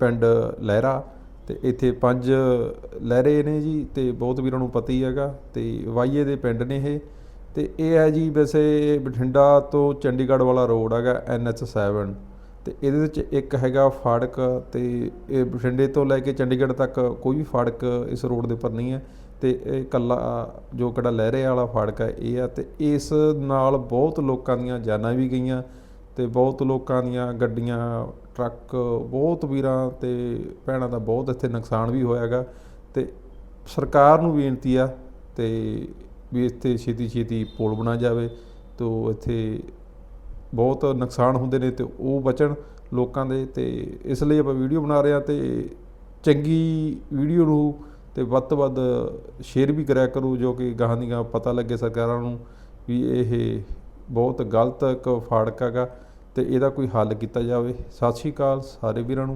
ਪਿੰਡ ਲਹਿਰਾ ਤੇ ਇੱਥੇ ਪੰਜ ਲਹਿਰੇ ਨੇ ਜੀ ਤੇ ਬਹੁਤ ਵੀਰਾਂ ਨੂੰ ਪਤਾ ਹੀ ਹੈਗਾ ਤੇ ਵਾਈਏ ਦੇ ਪਿੰਡ ਨੇ ਇਹ ਤੇ ਇਹ ਹੈ ਜੀ ਵੈਸੇ ਬਠਿੰਡਾ ਤੋਂ ਚੰਡੀਗੜ੍ਹ ਵਾਲਾ ਰੋਡ ਹੈਗਾ NH7 ਤੇ ਇਹਦੇ ਵਿੱਚ ਇੱਕ ਹੈਗਾ ਫਾੜਕ ਤੇ ਇਹ ਬਠਿੰਡੇ ਤੋਂ ਲੈ ਕੇ ਚੰਡੀਗੜ੍ਹ ਤੱਕ ਕੋਈ ਵੀ ਫਾੜਕ ਇਸ ਰੋਡ ਦੇ ਉੱਪਰ ਨਹੀਂ ਹੈ ਤੇ ਇਹ ਕੱਲਾ ਜੋ ਕਿਹੜਾ ਲਹਿਰੇ ਵਾਲਾ ਫਾੜਕ ਹੈ ਇਹ ਆ ਤੇ ਇਸ ਨਾਲ ਬਹੁਤ ਲੋਕਾਂ ਦੀਆਂ ਜਾਨਾਂ ਵੀ ਗਈਆਂ ਅਤੇ ਬਹੁਤ ਲੋਕਾਂ ਦੀਆਂ ਗੱਡੀਆਂ, ਟਰੱਕ, ਬਹੁਤ ਵੀਰਾਂ ਅਤੇ ਭੈਣਾਂ ਦਾ ਬਹੁਤ ਇੱਥੇ ਨੁਕਸਾਨ ਵੀ ਹੋਇਆ ਹੈਗਾ। ਅਤੇ ਸਰਕਾਰ ਨੂੰ ਬੇਨਤੀ ਆ ਅਤੇ ਵੀ ਇੱਥੇ ਛੇਤੀ ਛੇਤੀ ਪੁਲ ਬਣਾ ਜਾਵੇ ਤੋ ਇੱਥੇ ਬਹੁਤ ਨੁਕਸਾਨ ਹੁੰਦੇ ਨੇ ਤੇ ਉਹ ਬਚਣ ਲੋਕਾਂ ਦੇ। ਤੇ ਇਸ ਲਈ ਆਪਾਂ ਵੀਡੀਓ ਬਣਾ ਰਹੇ ਆ ਤੇ ਚੰਗੀ ਵੀਡੀਓ ਨੂੰ ਤੇ ਵੱਧ ਤੋਂ ਵੱਧ ਸ਼ੇਅਰ ਵੀ ਕਰਿਆ ਕਰੋ ਜੋ ਕਿ ਗਾਹਾਂ ਦੀ ਗਾਹਾਂ ਪਤਾ ਲੱਗੇ ਸਰਕਾਰਾਂ ਨੂੰ ਵੀ ਇਹ ਬਹੁਤ ਗਲਤ ਇੱਕ ਫਾੜਕ ਹੈਗਾ। ਅਤੇ ਇਹਦਾ ਕੋਈ ਹੱਲ ਕੀਤਾ ਜਾਵੇ। ਸਤਿ ਸ਼੍ਰੀ ਅਕਾਲ ਸਾਰੇ ਵੀਰਾਂ ਨੂੰ।